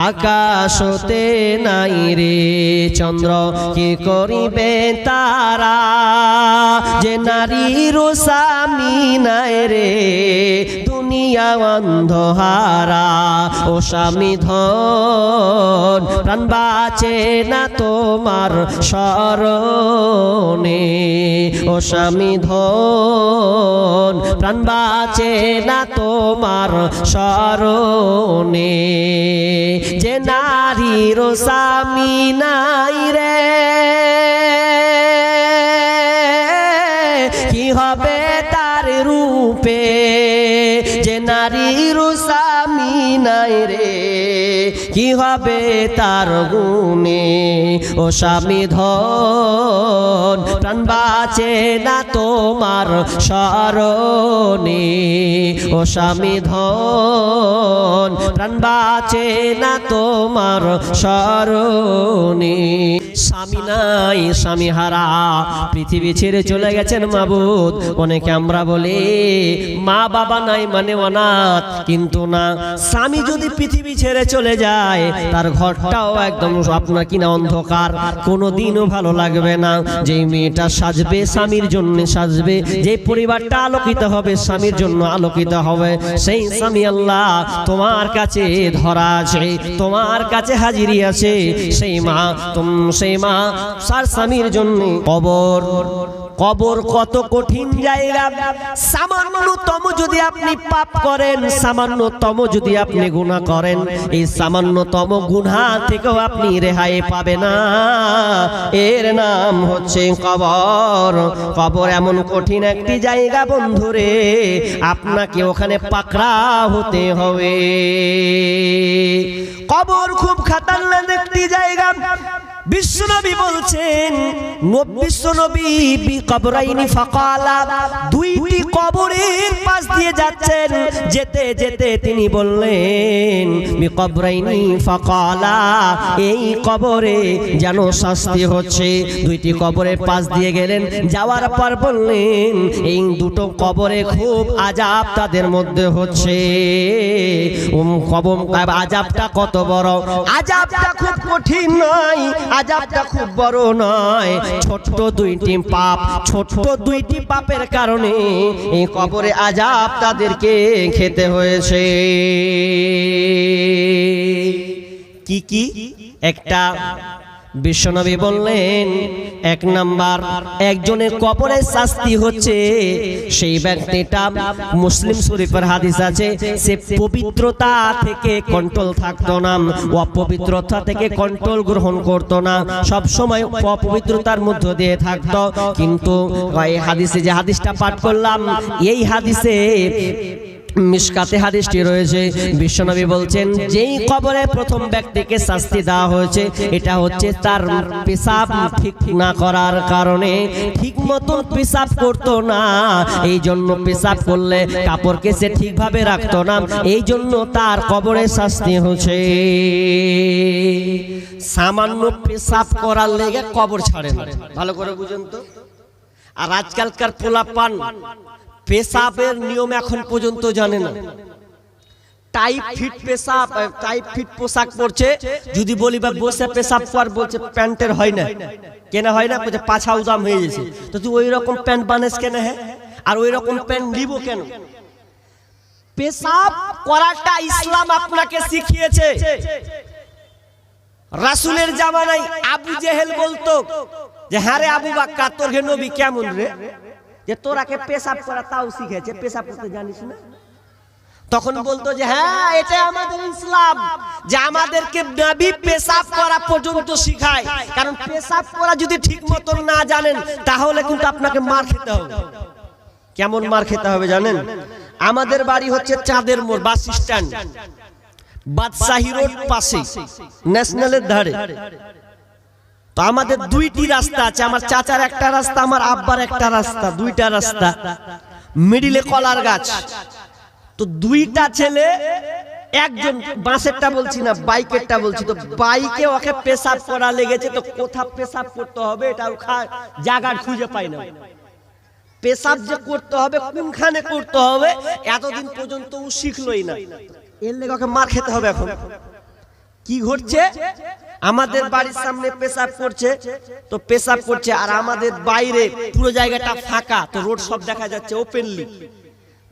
আকাশতে নাই রে চন্দ্র কি করিবে তারা? যে নারীর স্বামী নাই রে দুনিয়া অন্ধহারা। ও স্বামী ধন, প্রাণ বাঁচে না তোমার স্মরণে। ও স্বামী ধন, প্রাণ বাঁচে না তোমার স্মরণে। যে নারীর স্বামী নাই রে। নারীর স্বামী নাই রে। কি হবে তার গুণে? ও স্বামী ধন, প্রাণ বাঁচে না তোমার স্মরণে। ও স্বামী ধন, প্রাণ বাঁচে না তোমার স্মরণে। স্বামী নাই, স্বামী হারা, পৃথিবী ছেড়ে চলে গেছেন মাবুদ। অনেকে আমরা বলি, মা বাবা নাই মানে অনাথ, কিন্তু না। স্বামী যদি পৃথিবী ছেড়ে চলে যায় তার ঘরটাও একদম আপনার কিনা অন্ধকার কোনো দিনও ভালো লাগবে না। যে মেয়েটা সাজবে স্বামীর জন্য সাজবে, যে পরিবারটা আলোকিত হবে স্বামীর জন্য আলোকিত হবে, সেই স্বামী আল্লাহ তোমার কাছে ধরা আছে, তোমার কাছে হাজিরি আছে। সেই মা, তুম সেই মা স্বামীর জন্য কবর। কবর কত কঠিন জায়গা। সামান্যতম যদি আপনি পাপ করেন, সামান্যতম যদি আপনি গুণা করেন, এই সামান্যতম গুণা থেকেও আপনি রেহাই পাবে না। এর নাম হচ্ছে কবর। কবর এমন কঠিন একটি জায়গা বন্ধুরে, আপনাকে ওখানে পাকড়া হতে হবে। কবর খুব খাতারনাক একটি জায়গা। বিশ্বনবী বলছেন বিশ্বনবী কবরের পাশ দিয়ে যাচ্ছেন। যেতে যেতে তিনি বললেন এই কবরে যেন শাস্তি হচ্ছে। দুইটি কবরের পাশ দিয়ে গেলেন। যাওয়ার পর বললেন, এই দুটো কবরে খুব আজাব তাদের মধ্যে হচ্ছে। কবম, আজাবটা কত বড়? আজাবটা খুব কঠিন নয়। আজাবটা খুব বড় নয়। ছোট্ট দুইটি পাপ, ছোট্ট দুইটি পাপের কারণে এই কবরে আজাব তাদেরকে খেতে হয়েছে। কি কি? একটা বিশ্বনবী বললেন, এক নাম্বার, একজনের কবরের শাস্তি হচ্ছে। সেই ব্যক্তিটা মুসলিম শরীফের হাদিস আছে, সে পবিত্রতা থেকে কন্ট্রোল থাকতো না, অপবিত্রতা থেকে কন্ট্রোল গ্রহণ করতো না সব সময় অপবিত্রতার মধ্য দিয়ে থাকতো। কিন্তু এই হাদিসে যে হাদিসটা পাঠ করলাম, এই হাদিসে মিসকাতে হাদিসটি রয়েছে, বিশ্বনবী বলছেন, যেই কবরে প্রথম ব্যক্তিকে শাস্তি দেওয়া হয়েছে, এটা হচ্ছে তার পেশাব ঠিক না করার কারণে ঠিক মতন পেশাব করতো না। এই জন্য পেশাব করলে কাপড়কে সে ঠিকভাবে রাখতো না। এই জন্য তার কবরে শাস্তি হচ্ছে সামান্য পেশাব করার লেগে কবর ছাড়ে ভালো করে বুঝুন তো। আর আজকালকার পোলা পান পেশাবের নিয়ম এখন পর্যন্ত জানে না। টাইপ ফিট পেশাব টাইপ ফিট পোশাক পরছে যদি বলি বা বসে পেশাব পর বলছে প্যান্টের হয় না। কেন হয় না বলছে পাছা উদাম হয়ে গেছে। তো তুই ওই রকম প্যান্ট বানাস কেন হ্যাঁ? আর ওই রকম প্যান্ট নিব কেন? পেশাব করাটা ইসলাম আপনাকে শিখিয়েছে। রাসুলের জামানায় আবু জেহেল বলতো যে হ্যাঁ রে আবু বাক্কা তোর নবী কেমন রে? যে তোরাকে পেশাব করা তাও শিখেছে পেশাব করতে জানিস না? তখন বলতো যে হ্যাঁ এটা আমাদের ইসলাম যে আমাদেরকে নবী পেশাব করা পর্যন্ত শিখায়। কারণ পেশাব করা যদি ঠিক মতন না জানেন তাহলে কিন্তু আপনাকে মার খেতে হবে। কেমন মার খেতে হবে জানেন? আমাদের বাড়ি হচ্ছে চাঁদের মোড় বাস স্ট্যান্ড। বাদশাহী রোড পাশে ন্যাশনালের ধারে। তো আমাদের দুইটি রাস্তা আছে, আমার চাচার একটা রাস্তা, আমার আব্বার একটা রাস্তা, দুইটা রাস্তা। মিডিলে কলার গাছ। তো দুইটা ছেলে, একজন বাসেরটা বলছি না, বাইকেরটা বলছি। তো বাইকে ওকে পেশাব করা লেগেছে, তো কোথা পেশাব করতে হবে এটা জায়গা খুঁজে পাই না। পেশাব যে করতে হবে, কোনখানে করতে হবে, এতদিন পর্যন্ত ও শিখলই না। এর লেগে ওকে মার খেতে হবে এখন। কি ঘটছে? আমাদের বাড়ির সামনে পেশাব করছে তো পেশাব করছে আর আমাদের বাইরে পুরো জায়গাটা ফাঁকা তো রোড সব দেখা যাচ্ছে ওপেনলি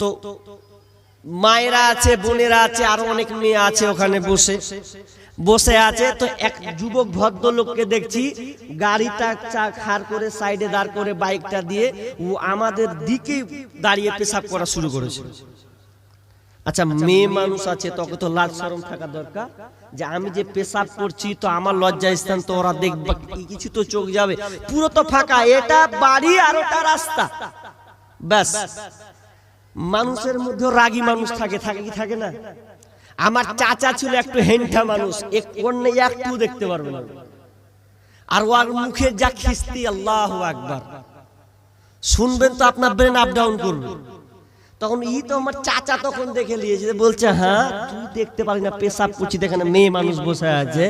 তো মায়েরা আছে বোনেরা আছে আরও অনেক মেয়ে আছে ওখানে বসে। বসে। আছে তো এক যুবক ভদ্রলোককে দেখছি গাড়িটা চা খাড় করে সাইডে দাঁড় করে বাইকটা দিয়ে ও আমাদের দিকে দাঁড়িয়ে পেশাব করা শুরু করেছে। আচ্ছা মেয়ে মানুষ আছে তখন তো লাজ শরম থাকা দরকার। যে আমি যে পেশাব করছি তো আমার লজ্জা স্থান তো ওরা দেখবে। কিছু তো চোখ যাবে। পুরো তো ফাঁকা। এটা বাড়ি আর ওটা রাস্তা। ব্যাস। মানুষের মধ্যে রাগী মানুষ থাকে। থাকে কি থাকে না? আমার চাচা ছিল একটু হেন্ঠা মানুষ। অন্য একটু দেখতে পারবে না। আর ওর মুখে যা খিস্তি, আল্লাহ আকবার। শুনবেন তো আপনার ব্রেন আপ ডাউন করবে। তখন ই তো আমার চাচা তখন দেখে নিয়েছে বলছে হ্যাঁ তুই দেখতে পারি না পেশাব করছি এখানে মেয়ে মানুষ বসে আছে।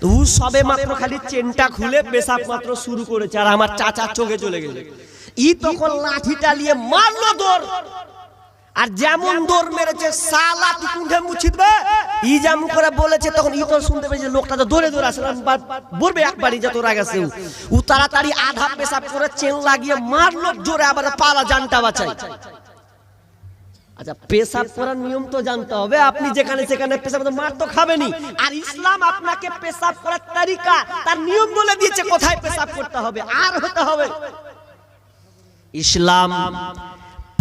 তো ও সবে মাত্র খালি চেনটা খুলে পেশাব মাত্র শুরু করেছে আর আমার চাচার চোখে চলে গেছে। ই তখন লাঠিটা নিয়ে মারলো দৌড়। আর যেমন দৌড় মেরেছে সালা তুই কুণ্ঠে মুছিদবে ই যেমন করে বলেছে তখন ই তো শুনতে পেয়েছে লোকটা তো দৌড়ে দৌড়ে আসলে বলবে একবারই যত রাগ আছে ও। ও তাড়াতাড়ি আধা পেশাব করে চেন লাগিয়ে মারলো জোরে আবার পালা জানটা বাঁচাই আচ্ছা পেশাব করার নিয়ম তো জানতে হবে। আপনি যেখানে সেখানে পেশাব মার তো খাবেনি আর ইসলাম আপনাকে পেশাব করার তারিকা তার নিয়ম বলে দিয়েছে কোথায় পেশাব করতে হবে, আর হতে হবে। ইসলাম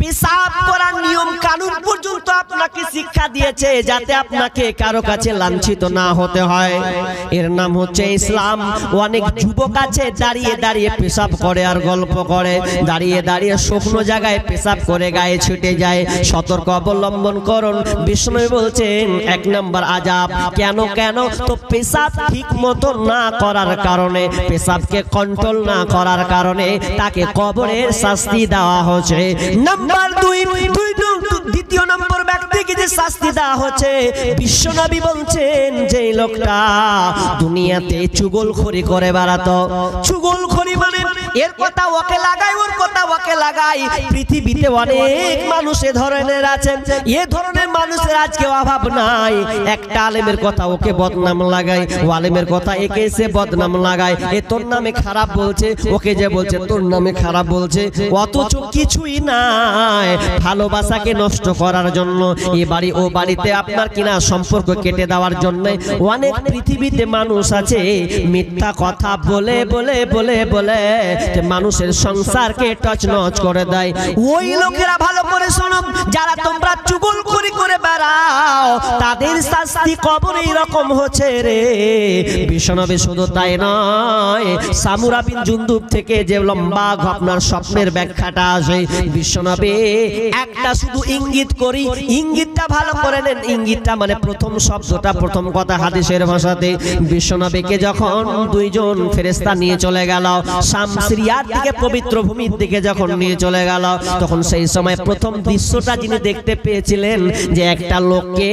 পেশাব করার নিয়ম কানুন পর্যন্ত আপনাকে শিক্ষা দিয়েছে যাতে আপনাকে কারও কাছে লাঞ্ছিত না হতে হয়। এর নাম হচ্ছে ইসলাম। অনেক যুবক আছে, দাঁড়িয়ে দাঁড়িয়ে পেশাব করে আর গল্প করে। দাঁড়িয়ে দাঁড়িয়ে শুকনো জায়গায় পেশাব করে গায়ে ছুটে যায়। সতর্ক অবলম্বন করুন। বিষ্ণু বলছেন, এক নম্বর আজাব। কেন কেন? তো পেশাব ঠিক মতো না করার কারণে, পেশাবকে কন্ট্রোল না করার কারণে তাকে কবরের শাস্তি দেওয়া হচ্ছে। নাম্বার দুই দুই, দু- দু- দ্বিতীয় নম্বর ব্যক্তিকে যে শাস্তি দেওয়া হচ্ছে বিশ্বনবী বলছেন যে লোকটা দুনিয়াতে চুগলখড়ি করে বেড়াতো। চুগল খরি মানে এর কথা ওকে লাগাই, ওর কথা ওকে লাগাই। পৃথিবীতে অনেক মানুষ এ ধরনের আছেন এ ধরনের মানুষের আজকে অভাব নাই। একটা আলেমের কথা ওকে বদনাম লাগাই। ও আলেমের কথা একে এসে বদনাম লাগায়। এ তোর নামে খারাপ বলছে, ওকে যে বলছে তোর নামে খারাপ বলছে। অথচ কিছুই নাই ভালোবাসাকে নষ্ট করার জন্য। এ বাড়ি, ও বাড়িতে আপনার কিনা সম্পর্ক কেটে দেওয়ার জন্য অনেক পৃথিবীতে মানুষ আছে। মিথ্যা কথা বলে বলে বলে বলে মানুষের সংসারকে টচনচ করে দেয়। ওই লোকেরা ভালো করে শোনো, যারা তোমরা চুগল করে করে বেড়াও, তাদের শাস্তি কবর রকম হচ্ছে রে। বিষ্ণবে শুধু তাই নয়, সামুরা বিন জুন্দুব থেকে যে লম্বা আপনার স্বপ্নের ব্যাখ্যাটা আসে, বিশ্বনবে একটা শুধু ইঙ্গিত করি, ইঙ্গিতটা ভালো করে নেন, ইঙ্গিতটা মানে প্রথম শব্দটা, প্রথম কথা হাদিসের ভাষাতে। বিশ্বনবীকে যখন দুইজন ফেরেস্তা নিয়ে চলে গেল শাম সিরিয়ার থেকে পবিত্র ভূমির দিকে যখন নিয়ে চলে গেল, তখন সেই সময় প্রথম দৃশ্যটা যিনি দেখতে পেয়েছিলেন যে একটা লোককে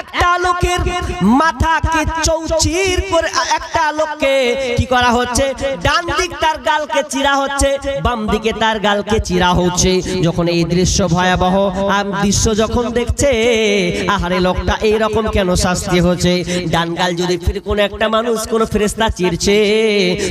একটা লোকের মাথাকে চৌচির করে একটা লোককে কি করা হচ্ছে? ডান দিক তার গালকে চিরা হচ্ছে, বাম দিকে তার গালকে চিরা হচ্ছে। যখন এই দৃশ্য ভয়াবহ আর দৃশ্য যখন দেখছে, আহারে লোকটা এই রকম কেন শাস্তি হচ্ছে? ডান গাল যদি ফির কোন একটা মানুষ, কোন ফেরেস্তা চিরছে,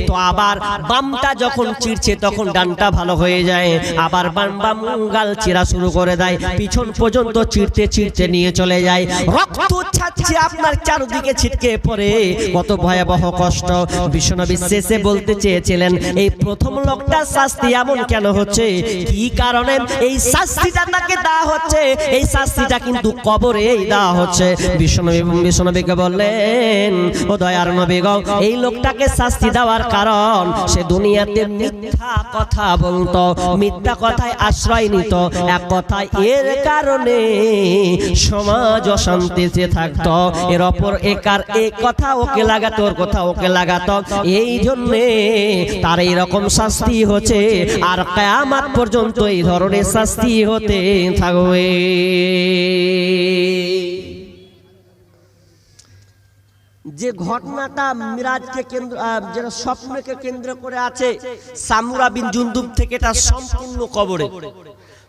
তো আবার বামটা যখন চিরছে, তখন ডানটা ভালো হয়ে যায়। আবার বাম বাম গাল চিরা শুরু করে দেয়, পিছন পর্যন্ত চিরতে চিরতে নিয়ে চলে যায়। রক্ত ছাড়ছে আপনার চারদিকে ছিটকে পড়ে। কত ভয়াবহ কষ্ট। বিশ্বনবী শেষে বলতে চেয়েছিলেন, এই প্রথম লোকটার শাস্তি এমন কেন হচ্ছে? কি কারণে এই শাস্তিটা তাকে দেওয়া হচ্ছে? এই শাস্তিটা কিন্তু কবরেই দেওয়া হচ্ছে। বিশ্বনবী বিশ্বনবীকে বললেন, ও দয়ার নবী এই লোকটাকে শাস্তি দেওয়ার কারণ সে দুনিয়াতে মিথ্যা কথা বলতো, মিথ্যা কথায় আশ্রয় নিত। এক কথায় এর কারণে সমাজ অশান্তিতে থাকতো এর অপর একার এই কথা ওকে লাগাতো ওর কথা ওকে লাগাতো এই জন্যে তার এইরকম শাস্তি হচ্ছে, আর কেয়ামাত পর্যন্ত এই ধরনের শাস্তি হতে থাকবে। যে ঘটনাটা মিরাজকে কেন্দ্র যেটা স্বপ্নকে কেন্দ্র করে আছে সামুরা বিন জুন্দুব থেকে এটা সম্পূর্ণ কবরে।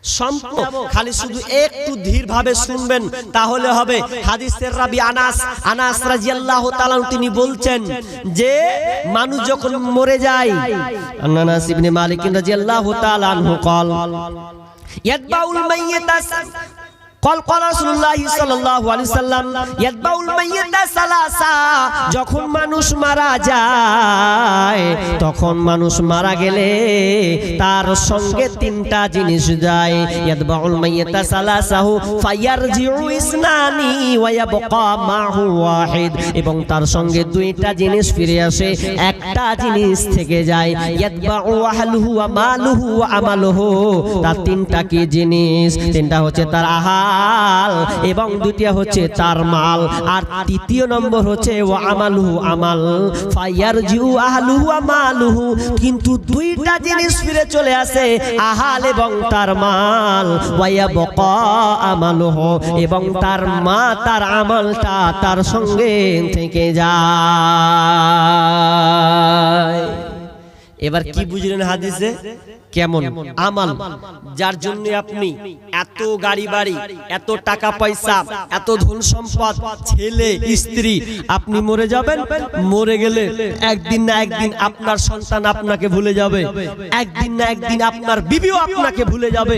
সম্পূর্ণ খালি শুধু একটু ধীরভাবে শুনবেন তাহলে হবে। হাদিসের আনাস আনাস রাজিয়াল্লাহ তিনি বলছেন যে মানুষ যখন মরে যায় আনাস ইবনে মালিক কল কল রাসূলুল্লাহ সাল্লাল্লাহু আলাইহি সাল্লাম সালাসা যখন মানুষ মারা যায়, তখন মানুষ মারা গেলে তার সঙ্গে তিনটা জিনিস যায়। ফায়ারজিউ ইসনানি ওয়া ইয়াবকা মাহু ওয়াহিদ এবং তার সঙ্গে দুইটা জিনিস ফিরে আসে। একটা জিনিস থেকে যায়। আহলুহু ওয়া মালুহু ওয়া আমালুহু তার তিনটা কি জিনিস? তিনটা হচ্ছে তার আহার এবং দ্বিতীয় হচ্ছে তার মাল। আর তৃতীয় নম্বর হচ্ছে ও আমালুহু আমাল। ফায়ার জিউ আহলুহু আমালুহু কিন্তু দুইটা জিনিস ফিরে চলে আসে, আহাল এবং তার মাল। ওয়া বকা আমালুহু। এবং তার মা, তার আমলটা তার সঙ্গে থেকে যায়। এবার কি বুঝলেন হাদিসে? কেমন আমাল? যার জন্য আপনি এত গাড়ি বাড়ি এত টাকা পয়সা এত ধন সম্পদ ছেলে স্ত্রী আপনি মরে যাবেন? মরে গেলে একদিন না একদিন আপনার সন্তান আপনাকে ভুলে যাবে। একদিন না একদিন আপনার বিবিও আপনাকে ভুলে যাবে।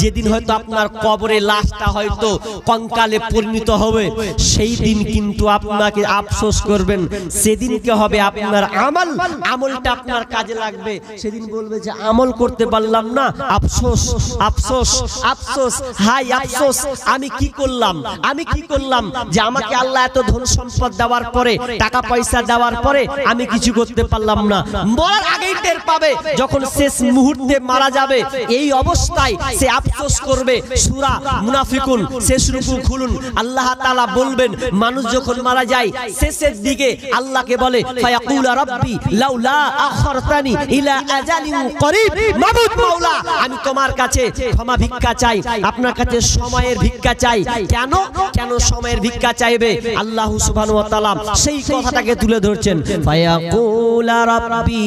যেদিন হয়তো আপনার কবরে লাশটা হয়তো কঙ্কালে পরিণত হবে সেই দিন কিন্তু আপনাকে আফসোস করবেন। সেদিনকে হবে আপনার আমল। আমলটা আপনার কাজে লাগবে। সেদিন বলবে যে আমল করতে পারলাম না। আফসোস আফসোস আফসোস। হাই, আফসোস, আমি কি করলাম? আমি কি করলাম? যে আমাকে আল্লাহ এত ধন সম্পদ দেওয়ার পরে, টাকা পয়সা দেওয়ার পরে, আমি কিছু করতে পারলাম না। মরার টের পাবে যখন শেষ মুহূর্তে মারা যাবে। এই অবস্থায় সে আফসোস করবে, সুরা মুনাফিকুন, শেষ রুকু খুলুন। আল্লাহ তাআলা বলবেন, মানুষ যখন মারা যায়, শেষের দিকে আল্লাহকে বলে, ফায়াকুল রাব্বি লাউলা আখরতানি ইলা আজালিন করিব। মাবুদ মাওলা, আমি তোমার কাছে ক্ষমা ভিক্ষা চাই, আপনার কাছে সময়ের ভিক্ষা চাই। কেন? কেন সময়ের ভিক্ষা চাইবে? আল্লাহ সুবহানাহু ওয়া তাআলা সেই কথাটাকে তুলে ধরছেন, ফায়াকুল রাব্বি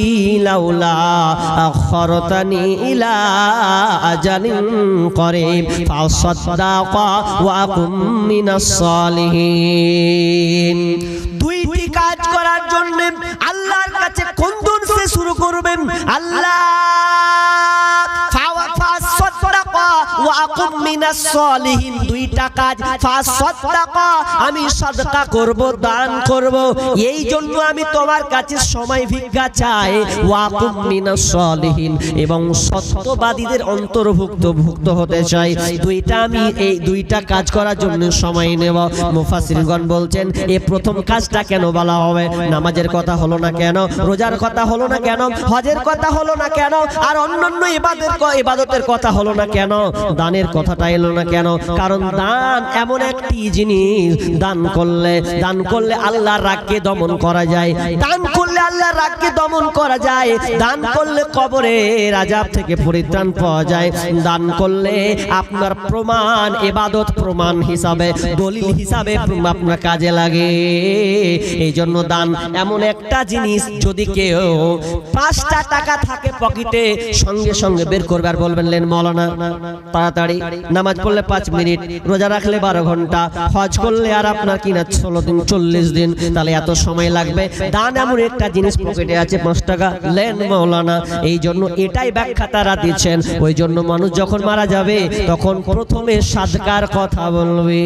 লাউলা আখরতানি ইলা আজালিন করিম। ফাসাদাকা ওয়া আকুম মিনাস সালিহিন। দুইটি কাজ করার জন্য আল্লাহর কাছে সে শুরু করবেন। আল্লাহ আকুম মিনাস সালিহিন, দুইটা কাজ। ফাসাদদাকা আমি সাদকা করব, দান করব। এই জন্য আমি তোমার কাছে সময় ভিক্ষা চাই। ওয়া আকুম মিনাস সালিহিন, এবং সত্যবাদীদের অন্তর্ভুক্ত, ভুক্ত হতে চাই। দুইটা আমি এই দুইটা কাজ করার জন্য সময় নেব। বলছেন এই প্রথম কাজটা কেন বলা হবে? নামাজের কথা হলো না কেন? রোজার কথা হলো না কেন? হজের কথা হলো না কেন? আর অন্যান্য ইবাদতের কথা হলো না কেন? দানের কথাটা এলো না কেন? কারণ দান এমন একটি জিনিস, দান করলে দান করলে আল্লাহর রাগকে দমন করা যায়। দান করলে আল্লাহর রাগকে দমন করা যায়। দান করলে কবরে রাজাব থেকে পরিত্রাণ পাওয়া যায়। দান করলে আপনার প্রমাণ, এবাদত প্রমাণ হিসাবে, দলিল হিসাবে আপনার কাজে লাগে। এই জন্য দান এমন একটা জিনিস যদি কেউ পাঁচটা টাকা থাকে পকেটে, সঙ্গে সঙ্গে বের করবে আর বলবেন, লেন মৌলানা তাড়াতাড়ি নামাজ পড়লে পাঁচ মিনিট, রোজা রাখলে বারো ঘণ্টা, হজ করলে আর আপনার কিনা ষোলো দিন, চল্লিশ দিন, তাহলে এত সময় লাগবে। দান এমন একটা জিনিস পকেটে আছে, পাঁচ টাকা। লেন মৌলানা এই জন্য এটাই ব্যাখ্যা তারা দিচ্ছেন। ওই জন্য মানুষ যখন মারা যাবে, তখন প্রথমে সাদকার কথা বলবে।